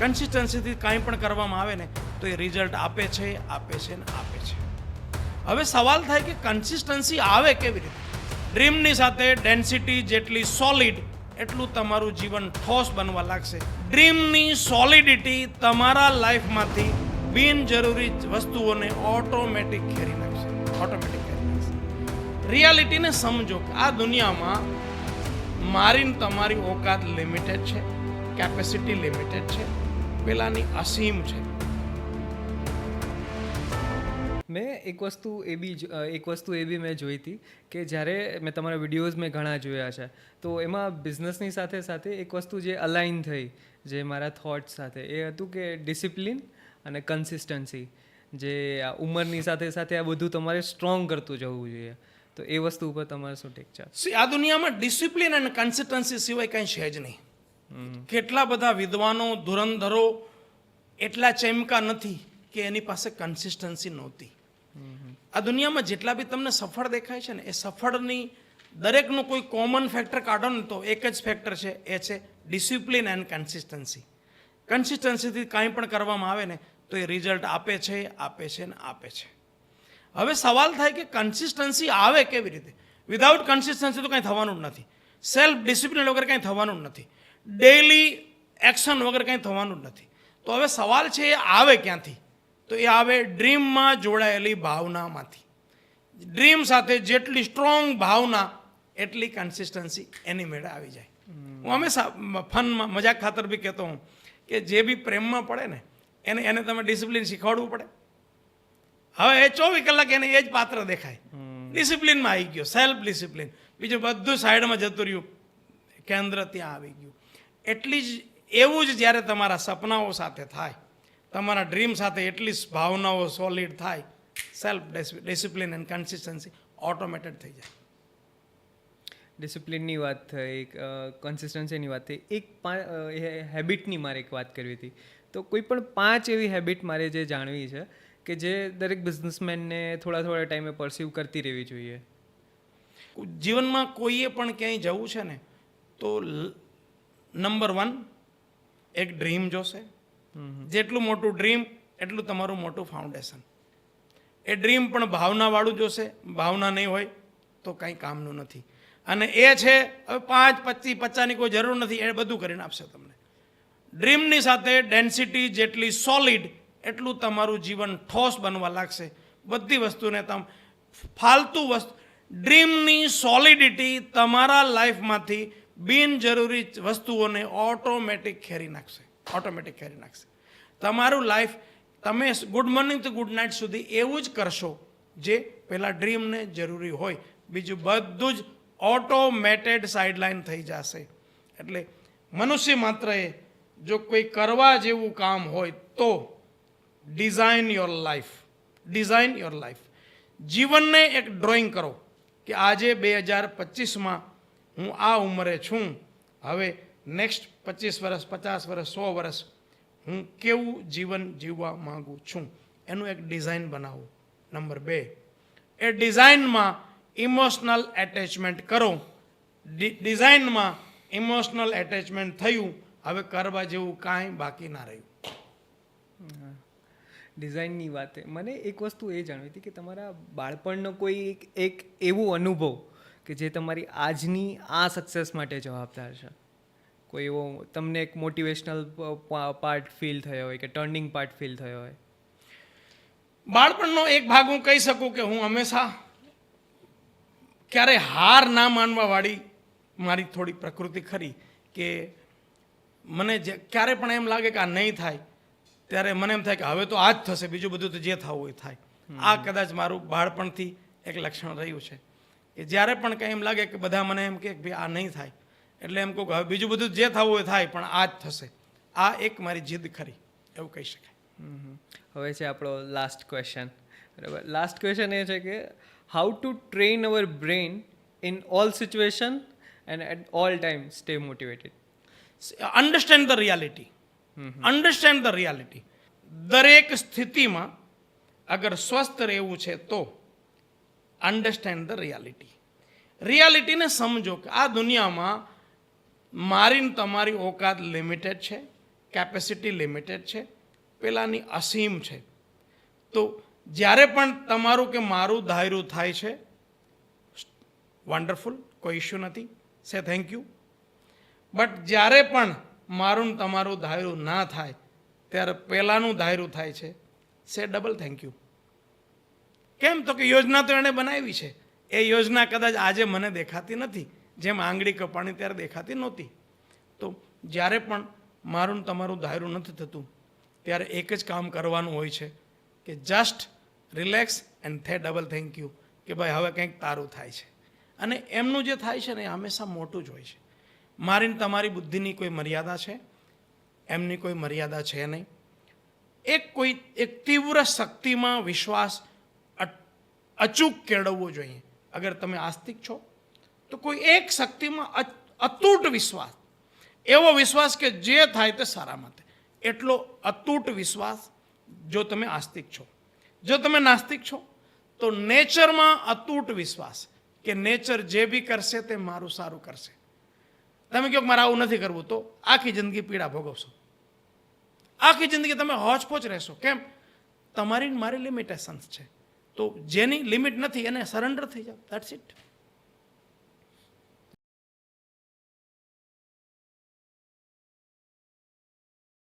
કન્સિસ્ટન્સીથી કાંઈ પણ કરવામાં આવે ને, તો એ રિઝલ્ટ આપે છે આપે છે ને આપે છે. હવે સવાલ થાય કે કન્સિસ્ટન્સી આવે કેવી રીતે? ડ્રીમની સાથે ડેન્સિટી જેટલી સોલિડ એટલું તમારું જીવન ઠોસ બનવા લાગશે. ડ્રીમની સોલિડિટી તમારા લાઈફમાંથી બિનજરૂરી વસ્તુઓને ઓટોમેટિક ખેરી નાખશે. ઓટોમેટિક ખેરી નાખશે. રિયાલિટીને સમજો કે આ દુનિયામાં મારી તમારી ઓકાત લિમિટેડ છે કેપેસિટી લિમિટેડ છે. પેલાની અસીમ છે. મેં એક વસ્તુ એ બી એક વસ્તુ એ બી મેં જોઈ હતી કે જ્યારે મેં તમારા વિડીયોઝ મેં ઘણા જોયા છે તો એમાં બિઝનેસની સાથે સાથે એક વસ્તુ જે અલાઇન થઈ જે મારા થોટ્સ સાથે એ હતું કે ડિસિપ્લિન અને કન્સિસ્ટન્સી જે આ ઉંમરની સાથે સાથે આ બધું તમારે સ્ટ્રોંગ કરતું જવું જોઈએ. તો એ વસ્તુ ઉપર તમારે શું ટેક છે? આ દુનિયામાં ડિસિપ્લિન અને કન્સિસ્ટન્સી સિવાય કંઈ છે જ નહીં. કેટલા બધા વિદ્વાનો ધુરંધરો એટલા ચેમકા નથી કે એની પાસે કન્સિસ્ટન્સી નહોતી. આ દુનિયામાં જેટલા બી તમને સફળ દેખાય છે ને એ સફળની દરેકનું કોઈ કોમન ફેક્ટર કાઢો ને તો એક જ ફેક્ટર છે એ છે ડિસિપ્લિન એન્ડ કન્સિસ્ટન્સી કન્સિસ્ટન્સીથી કાંઈ પણ કરવામાં આવે ને તો એ રિઝલ્ટ આપે છે આપે છે ને આપે છે. હવે સવાલ થાય કે કન્સિસ્ટન્સી આવે કેવી રીતે? વિધાઉટ કન્સિસ્ટન્સી તો કંઈ થવાનું જ નથી. સેલ્ફ ડિસિપ્લિન વગર કંઈ થવાનું જ નથી. ડેઇલી એક્શન વગર કંઈ થવાનું જ નથી. તો હવે સવાલ છે એ આવે ક્યાંથી? તો એ આવે ડ્રીમમાં જોડાયેલી ભાવનામાંથી. ડ્રીમ સાથે જેટલી સ્ટ્રોંગ ભાવના એટલી કન્સિસ્ટન્સી એની મેળે આવી જાય. હું હંમેશા ફનમાં મજાક ખાતર બી કહેતો હું કે જે બી પ્રેમમાં પડે ને એને એને તમે ડિસિપ્લિન શીખવાડવું પડે. હવે એ ચોવીસ કલાક એને એ જ પાત્ર દેખાય. ડિસિપ્લિનમાં આવી ગયો સેલ્ફ ડિસિપ્લિન બીજું બધું સાઈડમાં જતું રહ્યું કેન્દ્ર ત્યાં આવી ગયું. એટલી જ એવું જ જ્યારે તમારા સપનાઓ સાથે થાય તમારા ડ્રીમ સાથે એટલી જ ભાવનાઓ સોલિડ થાય self discipline and consistency automated થઈ જાય. ડિસિપ્લિનની વાત થઈ કન્સિસ્ટન્સીની વાત થઈ. એક હેબિટની મારે એક વાત કરવી હતી. તો કોઈ પણ પાંચ એવી હેબિટ મારે જે જાણવી છે કે જે દરેક બિઝનેસમેનને થોડા થોડા ટાઈમે પરસીવ કરતી રહેવી જોઈએ. જીવનમાં કોઈએ પણ ક્યાંય જવું છે ને તો નંબર વન એક ડ્રીમ જોશે. જેટલું મોટું ડ્રીમ એટલું તમારું મોટું ફાઉન્ડેશન એ ડ્રીમ પણ ભાવનાવાળું જોશે. ભાવના નહીં હોય તો કંઈ કામનું નથી. અને એ છે, હવે પાંચ, પચીસ, પચાસની કોઈ જરૂર નથી, એ બધું કરીને આપશે તમને. ડ્રીમની સાથે ડેન્સિટી જેટલી સોલિડ એટલું તમારું જીવન ઠોસ બનવા લાગશે. બધી વસ્તુને તમ, ફાલતુ વસ્તુ ડ્રીમની સોલિડિટી તમારા લાઈફમાંથી બિનજરૂરી વસ્તુઓને ઓટોમેટિક ખેરી નાખશે. ઓટોમેટિક ખેરી નાખશે. તમારું લાઈફ તમે good morning to good night સુધી એવું જ કરશો જે પહેલાં ડ્રીમને જરૂરી હોય. બીજું બધું જ ઓટોમેટેડ સાઇડલાઇન થઈ જશે. એટલે મનુષ્ય માત્ર એ જો કોઈ કરવા જેવું કામ હોય તો design your life design your life જીવનને એક ડ્રોઈંગ કરો કે આજે બે હજાર પચીસમાં હું આ ઉંમરે છું. હવે નેક્સ્ટ પચીસ વર્ષ પચાસ વર્ષ સો વર્ષ હું કેવું જીવન જીવવા માગું છું? એનું એક ડિઝાઇન બનાવો. નંબર બે, એ ડિઝાઇનમાં ઇમોશનલ એટેચમેન્ટ કરો. ડિઝાઇનમાં ઇમોશનલ એટેચમેન્ટ થયું, હવે કરવા જેવું કાંઈ બાકી ના રહ્યું. ડિઝાઇનની વાત મને એક વસ્તુ એ જાણવી હતી કે તમારા બાળપણનો કોઈ એક એવો અનુભવ કે જે તમારી આજની આ સક્સેસ માટે જવાબદાર છે. કોઈ એવો તમને એક મોટિવેશનલ પાર્ટ ફીલ થયો હોય કે ટર્નિંગ પાર્ટ ફીલ થયો હોય. બાળપણનો એક ભાગ હું કહી શકું કે હું હંમેશા ક્યારે હાર ના માનવાવાળી મારી થોડી પ્રકૃતિ ખરી કે મને જે ક્યારે પણ એમ લાગે કે આ નહીં થાય ત્યારે મને એમ થાય કે હવે તો આ જ થશે બીજું બધું તો જે થવું એ થાય. આ કદાચ મારું બાળપણથી એક લક્ષણ રહ્યું છે. કે જ્યારે પણ કંઈ એમ લાગે કે બધા મને એમ કહે કે ભાઈ આ નહીં થાય એટલે એમ કહું કે હવે બીજું બધું જે થવું એ થાય પણ આ જ થશે. આ એક મારી જીદ ખરી એવું કહી શકાય. હવે છે આપણો લાસ્ટ ક્વેશ્ચન બરાબર. લાસ્ટ ક્વેશ્ચન એ છે કે how to train our brain in all situation and at all time stay motivated understand the reality understand the reality દરેક સ્થિતિમાં અગર સ્વસ્થ રહેવું છે તો અન્ડરસ્ટેન્ડ ધ રિયાલિટી રિયાલિટીને સમજો કે આ દુનિયામાં મારી ને તમારી ઓકાત લિમિટેડ છે કેપેસિટી લિમિટેડ છે, પેલાની અસીમ છે. તો જ્યારે પણ તમારું કે મારું ધાર્યું થાય છે વન્ડરફુલ કોઈ ઇશ્યુ નથી સે થેન્ક યુ બટ જ્યારે પણ મારું તમારું ધાર્યું ના થાય, ત્યારે પહેલાંનું ધાર્યું થાય છે સે ડબલ થેન્ક યુ કેમ તો કે યોજના તો એણે બનાવી છે. એ યોજના કદાચ આજે મને દેખાતી નથી. જેમ આંગળી કપાણી ત્યારે દેખાતી નહોતી. તો જ્યારે પણ મારું તમારું ધાર્યું નથી થતું, ત્યારે એક જ કામ કરવાનું હોય છે કે just relax and the double thank you કે ભાઈ હવે કંઈક તારું થાય છે. અને એમનું જે થાય છે ને એ હંમેશા મોટું જ હોય છે. મારીને તમારી બુદ્ધિની કોઈ મર્યાદા છે? એમની કોઈ મર્યાદા છે નહીં. એક કોઈ, એક તીવ્ર શક્તિમાં વિશ્વાસ અચૂક કેળવવો જોઈએ. અગર તમે આસ્તિક છો, તો કોઈ એક શક્તિમાં અતૂટ વિશ્વાસ, એવો વિશ્વાસ કે જે થાય તે સારા માટે એટલો અતૂટ વિશ્વાસ જો તમે આસ્તિક છો. જો તમે નાસ્તિક છો, તો નેચરમાં અતૂટ વિશ્વાસ કે નેચર જે બી કરશે તે મારું સારું કરશે. તમે કહો મારે આવું નથી કરવું, તો આખી જિંદગી પીડા ભોગવશો. આખી જિંદગી તમે હોચપોચ રહેશો. કેમ? તમારી મારી લિમિટેશન્સ છે. તો જેની લિમિટ નથી એને સરેન્ડર થઈ જાઓ. That's it